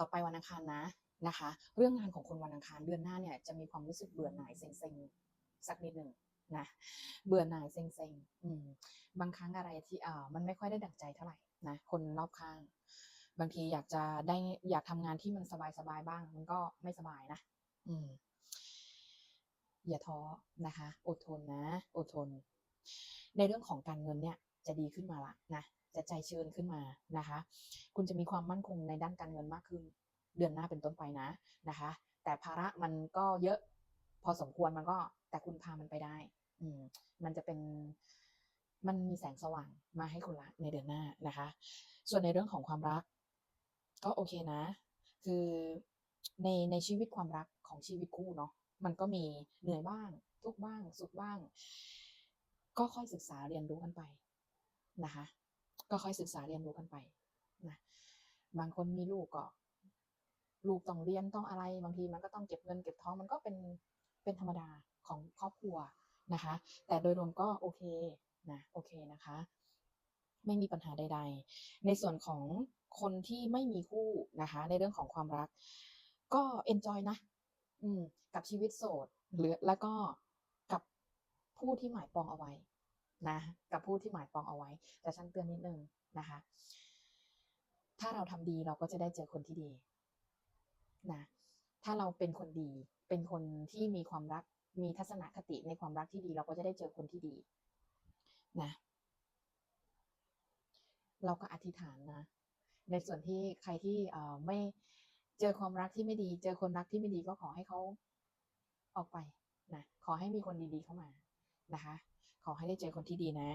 ต่อไปวันอังคารนะนะคะ เรื่องงานของคนวันอังคารเดือนหน้าเนี่ยจะมีความรู้สึกเบื่อหน่ายเซ็งๆสักนิดหนึ่งนะเบื่อหน่ายเซ็งๆบางครั้งอะไรที่อ่ามันไม่ค่อยได้ดั่งใจเท่าไหร่นะคนรอบข้าง บางทีอยากจะได้อยากทำงานที่มันสบายๆบ้าง มันก็ไม่สบายนะ อืมอย่าท้อนะคะ อดทนนะ อดทน ในเรื่องของการเงินเนี่ย จะดีขึ้นมาละนะจะใจชื้นขึ้นมานะคะ คุณจะมีความมั่นคงในด้านการเงินมากขึ้น เดือนหน้าเป็นต้นไปนะนะคะ แต่ภาระมันก็เยอะพอสมควรมันก็แต่คุณพามันไปได้ อืมมันจะเป็นมันมีแสงสว่างมาให้คุณละในเดือนหน้านะคะ ส่วนในเรื่องของความรัก ก็โอเคนะ คือในในชีวิตความรักของชีวิตคู่เนาะมันก็มีเหนื่อยบ้าง ทุกบ้าง สุขบ้าง ก็ค่อยศึกษาเรียนรู้กันไป นะคะ ก็ค่อยศึกษาเรียนรู้กันไปนะบางคนมีลูกก็ ลูกต้องเรียนต้องอะไร บางทีมันก็ต้องเก็บเงินเก็บทองมันก็เป็นเป็นธรรมดาของครอบครัวนะคะ แต่โดยรวมก็โอเคนะโอเคนะคะ ไม่มีปัญหาใด ๆ ในส่วนของคนที่ไม่มีคู่นะคะ ในเรื่องของความรัก ก็เอนจอยนะ อืม กับชีวิตโสดหรือแล้วก็กับผู้ที่หมายปองเอาไว้ นะกับผู้ที่หมายปองเอาไว้ แต่ฉันเตือนนิดนึงนะคะ ถ้าเราทำดีเราก็จะได้เจอคนที่ดีนะถ้าเราเป็นคนดี เป็นคนที่มีความรักมีทัศนคติในความรักที่ดี เราก็จะได้เจอคนที่ดีนะเราก็อธิษฐานนะ ในส่วนที่ใครที่ไม่เจอความรักที่ไม่ดี เจอคนรักที่ไม่ดีก็ขอให้เขาออกไปนะขอให้มีคนดีๆเข้ามานะคะ ขอให้ได้เจอคนที่ดีนะ